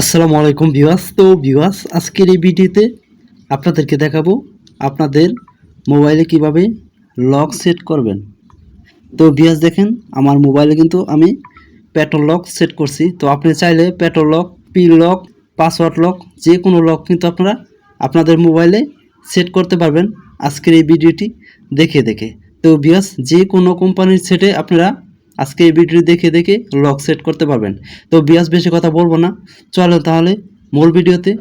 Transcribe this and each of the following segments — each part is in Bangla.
আসসালামু আলাইকুম ভিউয়ার্স। তো ভিউয়ার্স, আজকের এই ভিডিওতে আপনাদেরকে দেখাবো আপনাদের মোবাইলে কীভাবে লক সেট করবেন। তো ভিউয়ার্স, দেখেন, আমার মোবাইলে কিন্তু আমি পেট্রোল লক সেট করছি। তো আপনি চাইলে pattern lock pin lock, password lock, যে কোনো লক কিন্তু আপনারা আপনাদের মোবাইলে সেট করতে পারবেন। আজকের এই ভিডিওটি দেখে দেখে। তো ভিউয়ার্স, যে কোনো কোম্পানির সেটে আপনারা আজকে এই ভিডিও দেখে দেখে লক সেট করতে পারবেন। তো বিয়াস, বেশি কথা বলব না। চলো তাহলে মূল ভিডিওতে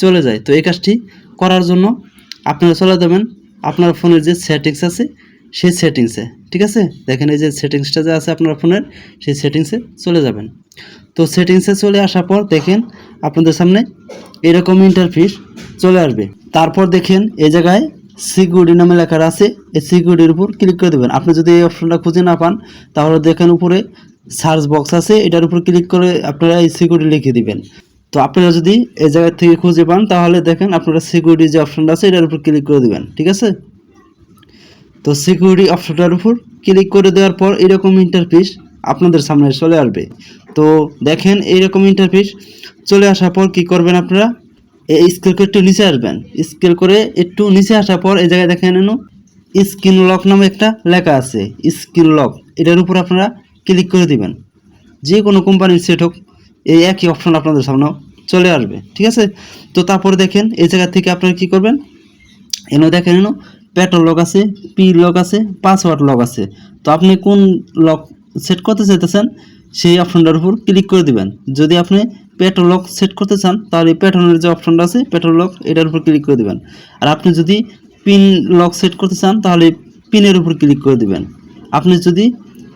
চলে যায় তো এই কাজটি করার জন্য আপনারা চলে যাবেন আপনার ফোনের যে সেটিংস আছে, সেই সেটিংসে। ঠিক আছে? দেখেন এই যে সেটিংসটা যে আছে আপনার ফোনের, সেই সেটিংসে চলে যাবেন। তো সেটিংসে চলে আসার পর দেখেন আপনাদের সামনে এরকম ইন্টারফেস চলে আসবে। তারপর দেখেন এই জায়গায় সিকিউরিটি নামে লেখা আছে, এই সিকিউরিটির উপর ক্লিক করে দেবেন। আপনি যদি এই অপশনটা খুঁজে না পান, তাহলে দেখেন উপরে সার্চ বক্স আছে, এটার উপর ক্লিক করে আপনারা এই সিকিউরিটি লিখে দিবেন। তো আপনারা যদি এই জায়গা থেকে খুঁজে পান, তাহলে দেখেন আপনারা সিকিউরিটি যে অপশনটা আছে, এটার উপর ক্লিক করে দিবেন, ঠিক আছে? তো সিকিউরিটি অপশনটার উপর ক্লিক করে দেওয়ার পর এরকম ইন্টারফেস আপনাদের সামনে চলে আসবে। তো দেখেন এইরকম ইন্টারফেস চলে আসার পর কি করবেন আপনারা? এই স্কেল করে একটু নিচে আসবেন। স্কেল করে একটু নিচে আসার পর এই জায়গায় দেখেন এনো স্ক্রিন লক নামে একটা লেখা আছে স্ক্রিন লক। এটার উপর আপনারা ক্লিক করে দিবেন। যে কোনো কোম্পানির সেট হোক, এই একই অপশন আপনাদের সামনে চলে আসবে, ঠিক আছে? তো তারপরে দেখেন, এই জায়গা থেকে আপনারা কি করবেন? এনে দেখেন এনো পেট্রোল লক আছে পি লক আছে পাসওয়ার্ড লক আছে। তো আপনি কোন লক সেট করতে চাইতেছেন, সেই অপশনটার উপর ক্লিক করে দিবেন। যদি আপনি পেট্রোল লক সেট করতে চান, তাহলে পেট্রোলের যে অপশনটা আছে পেট্রোল লক এটার উপর ক্লিক করে দেবেন। আর আপনি যদি পিন লক সেট করতে চান, তাহলে পিনের উপর ক্লিক করে দেবেন। আপনি যদি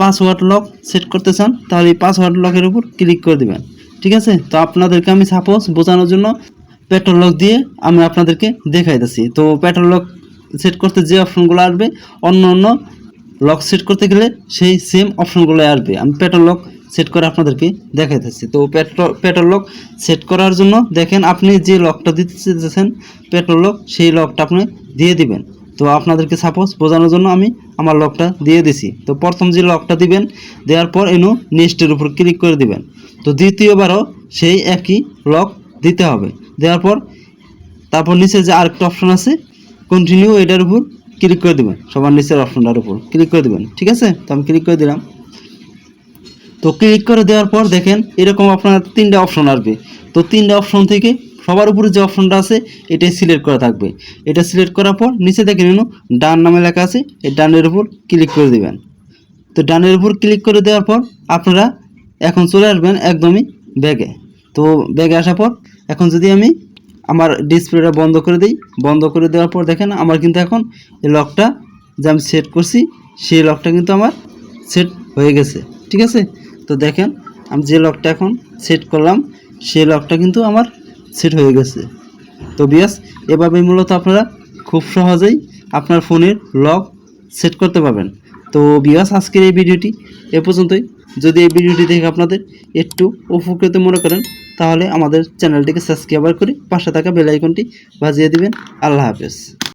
পাসওয়ার্ড লক সেট করতে চান, তাহলে পাসওয়ার্ড লকের উপর ক্লিক করে দিবেন। ঠিক আছে? তো আপনাদেরকে আমি সাপোজ বোঝানোর জন্য পেট্রোল লক দিয়ে আমি আপনাদেরকে দেখাইতেছি। তো পেট্রোল লক সেট করতে যে অপশনগুলো আসবে, অন্য অন্য লক সেট করতে গেলে সেই সেম অপশনগুলো আসবে। আমি পেট্রোল লক সেট করে আপনাদেরকে দেখাইতেছি। তো পেট্রোল লক সেট করার জন্য দেখেন আপনি যে লকটা দিতে চাইতেছেন পেট্রোল লক, সেই লকটা আপনি দিয়ে দিবেন। তো আপনাদেরকে সাপোজ বোঝানোর জন্য আমি আমার লকটা দিয়ে দিছি। তো প্রথম যে লকটা দিবেন, দেওয়ার পর এনু নেক্সটের উপর ক্লিক করে দিবেন। তো দ্বিতীয়বারও সেই একই লক দিতে হবে। দেওয়ার পর তারপর নিচে যে আরেকটা অপশন আছে কন্টিনিউ এটার উপর ক্লিক করে দেবেন। সবার নিচের অপশনটার উপর ক্লিক করে দেবেন। ঠিক আছে? তো আমি ক্লিক করে দিলাম। তো ক্লিক করে দেওয়ার পর দেখেন এরকম আপনার তিনটা অপশন আসবে। তো তিনটা অপশন থেকে সবার উপরে যে অপশনটা আছে, এটাই সিলেক্ট করা থাকবে। এটা সিলেক্ট করার পর নিচে দেখেন এনো ডান নামে লেখা আছে, এই ডানের উপর ক্লিক করে দেবেন। তো ডানের উপর ক্লিক করে দেওয়ার পর আপনারা এখন চলে আসবেন একদমই ব্যাগে। তো ব্যাগে আসার পর এখন যদি আমি আমার ডিসপ্লেটা বন্ধ করে দিই, বন্ধ করে দেওয়ার পর দেখেন আমার কিন্তু এখন এই লকটা যে আমি সেট করছি, সেই লকটা কিন্তু আমার সেট হয়ে গেছে। ঠিক আছে? তো দেখেন, আমি যে লকটা এখন সেট করলাম, সেই লকটা কিন্তু আমার সেট হয়ে গেছে। তো বিয়াস, এভাবেই মূলত আপনারা খুব সহজেই আপনার ফোনের লক সেট করতে পারবেন। তো বিয়াস, আজকের এই ভিডিওটি এ পর্যন্তই। যদি এই ভিডিওটি দেখে আপনাদের একটু উপকৃত মনে করেন, তাহলে আমাদের চ্যানেলটিকে সাবস্ক্রাইবার করে পাশে থাকা বেল আইকনটি বাজিয়ে দিবেন। আল্লাহ হাফেজ।